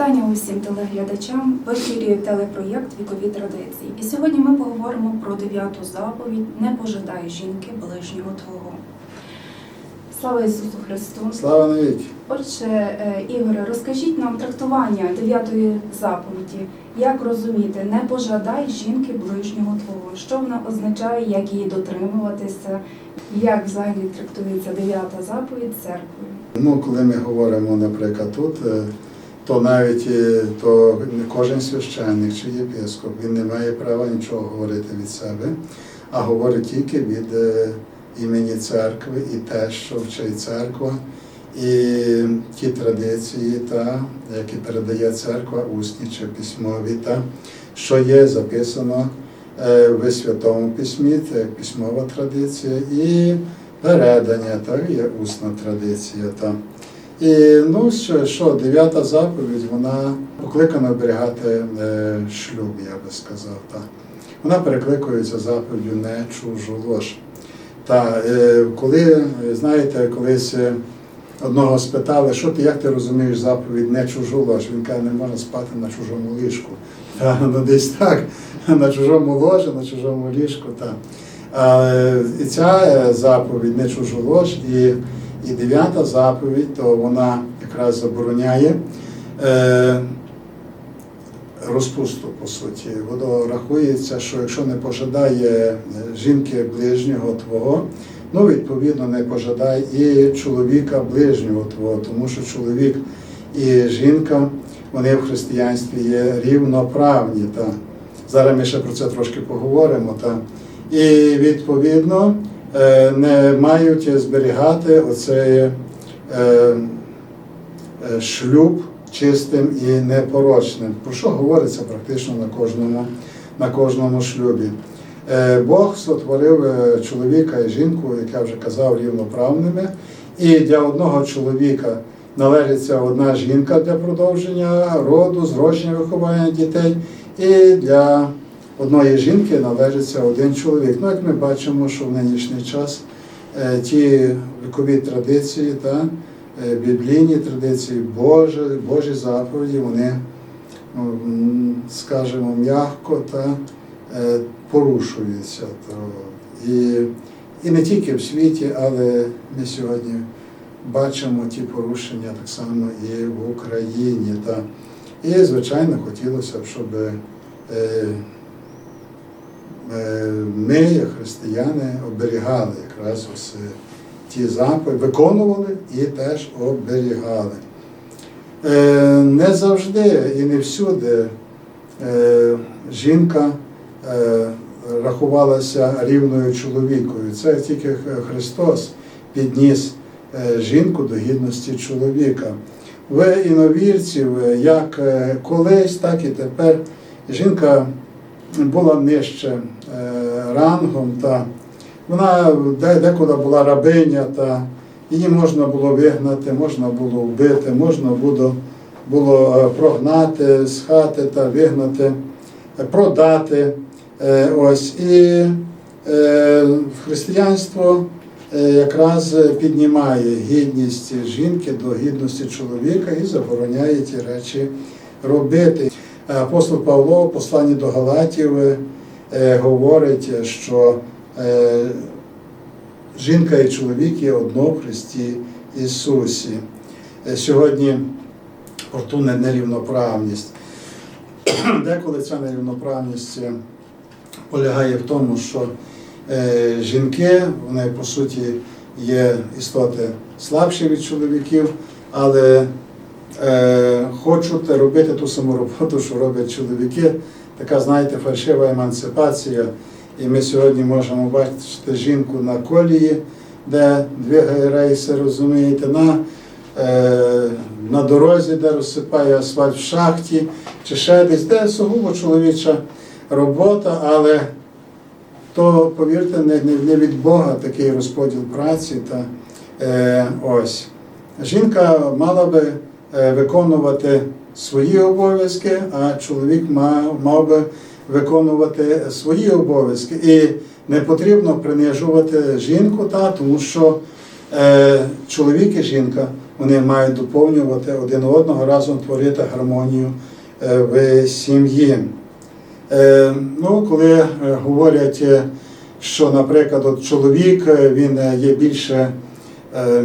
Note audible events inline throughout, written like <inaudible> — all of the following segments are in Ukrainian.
Вітання усім телеглядачам в ефірі телепроєкт Вікові традиції. І сьогодні ми поговоримо про дев'яту заповідь Не пожидай жінки ближнього Твого. Слава Ісусу Христу! Слава навіки! Отже, е, Ігоре, розкажіть нам трактування дев'ятої заповіді. Як розуміти, не пожадай жінки ближнього Твого? Що вона означає, як її дотримуватися, як взагалі трактується дев'ята заповідь церквою? Ну, коли ми говоримо, наприклад, тут, е, то навіть е, то кожен священник чи єпископ, він не має права нічого говорити від себе, а говорить тільки від е, імені церкви і те, що вчить церква, і ті традиції, та, які передає церква, усні чи письмові, та, що є записано е, в Святому Письмі, це як письмова традиція, і передання, так, є усна традиція. Та. І ну, що, що дев'ята заповідь, вона покликана оберігати е, шлюб, я би сказав. Та. Вона перекликується заповіддю не чужу лож. Та, е, коли, знаєте, колись е, одного спитали, що ти, як ти розумієш заповідь не чужу лож? Він каже, не можна спати на чужому ліжку. Та, ну, десь так, на чужому ложі, на чужому ліжку. Та. А, і ця заповідь не чужу лож, і, і дев'ята заповідь, то вона якраз забороняє е, розпусту, по суті. Воно рахується, що якщо не пожадає е, жінки ближнього твого, ну відповідно не пожадай і чоловіка ближнього твого, тому що чоловік і жінка вони в християнстві є рівноправні. Та. Зараз ми ще про це трошки поговоримо. Та. І відповідно не мають зберігати оцей е, е, шлюб чистим і непорочним. Про що говориться практично на кожному, на кожному шлюбі. Е, Бог сотворив е, чоловіка і жінку, як я вже казав, рівноправними. І для одного чоловіка належиться одна жінка для продовження роду, зродження виховання дітей, і для одної жінки належиться один чоловік. Ну, як ми бачимо, що в нинішній час е, ті вікові традиції та е, біблійні традиції, Божі, Божі заповіді, вони, ну, скажімо, м'яко та е, порушуються. І, і не тільки в світі, але ми сьогодні бачимо ті порушення так само і в Україні. Та. І, звичайно, хотілося б, щоб ми, як християни, оберігали якраз ось е, ті заповіді, виконували і теж оберігали. Е, Не завжди і не всюди е, жінка е, рахувалася рівною чоловікою. Це тільки Христос підніс е, жінку до гідності чоловіка. В іновірців, е, як е, колись, так і тепер жінка була нижче е, рангом, та вона де- деколи була рабиня, та її можна було вигнати, можна було вбити, можна було, було е, прогнати з хати та вигнати, е, продати. Ось і християнство якраз піднімає гідність жінки до гідності чоловіка і забороняє ті речі робити. Апостол Павло в посланні до Галатів е, говорить, що е, жінка і чоловік є одно в Христі Ісусі. Е, Сьогодні про нерівноправність. <clears throat> Деколи ця нерівноправність е, полягає в тому, що е, жінки, вони по суті є істоти слабші від чоловіків, але е, хочуть робити ту саму роботу, що роблять чоловіки. Така, знаєте, фальшива емансипація. І ми сьогодні можемо бачити жінку на колії, де двигає рейси, розумієте, на, е, на дорозі, де розсипає асфальт в шахті, чи ще десь, де сугубо чоловіча робота, але то, повірте, не, не, від Бога такий розподіл праці. Та, е, ось. Жінка мала би е, виконувати свої обов'язки, а чоловік мав, би виконувати свої обов'язки. І не потрібно принижувати жінку, та, тому що е, чоловік і жінка вони мають доповнювати один одного, разом творити гармонію е, в сім'ї. Е, Ну, коли е, говорять, е, що, наприклад, от чоловік е, він е, є більше е,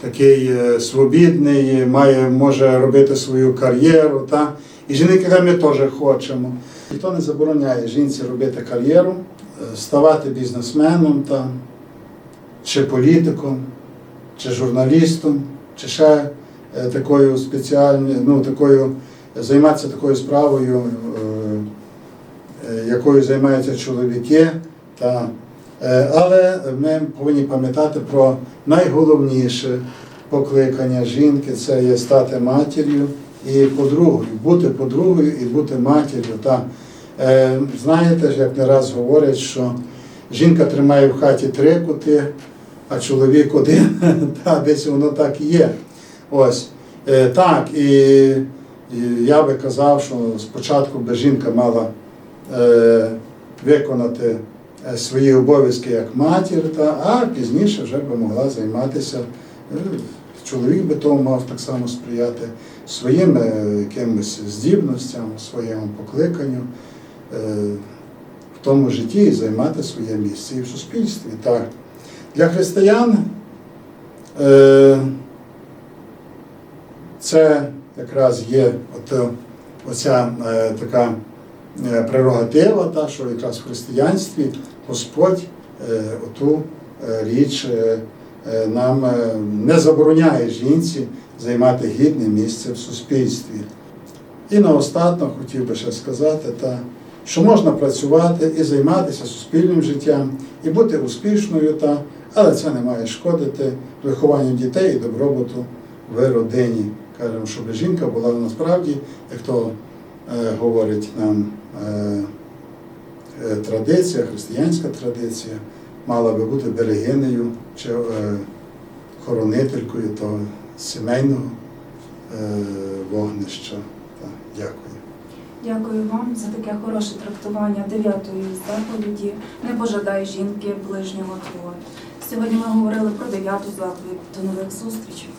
такий е, свобідний, має, може робити свою кар'єру, та? і жінки ми теж хочемо. Ніхто не забороняє жінці робити кар'єру, е, ставати бізнесменом там, чи політиком, чи журналістом, чи ще е, такою спеціальною, ну, такою, займатися такою справою, якою займаються чоловіки. Та, але ми повинні пам'ятати про найголовніше покликання жінки це є стати матір'ю і подругою, бути подругою і бути матір'ю. Та, е, знаєте як не раз говорять, що жінка тримає в хаті три кути, а чоловік один, <laughs> та, десь воно так і є. Ось. Е, так, і, я би казав, що спочатку би жінка мала е, виконати е, свої обов'язки як матір, та, а пізніше вже би могла займатися. е, Чоловік би тому мав так само сприяти своїм е, якимось здібностям, своєму покликанню е, в тому житті і займати своє місце і в суспільстві. Так. Для християн е, це якраз є от, оця е, така е, прерогатива, та, що якраз в християнстві Господь е, оту е, річ е, е, нам е, не забороняє жінці займати гідне місце в суспільстві. І наостанок хотів би ще сказати, та, що можна працювати і займатися суспільним життям, і бути успішною, та, але це не має шкодити вихованню дітей і добробуту в родині. Кажемо, щоб жінка була насправді, як то е, говорить нам е, е, традиція, християнська традиція, мала би бути берегинею чи е, хоронителькою того сімейного е, вогнища. Дякую. Дякую вам за таке хороше трактування дев'ятої заповіді. Не пожадай жінки ближнього твого. Сьогодні ми говорили про дев'яту заповідь. До нових зустрічей.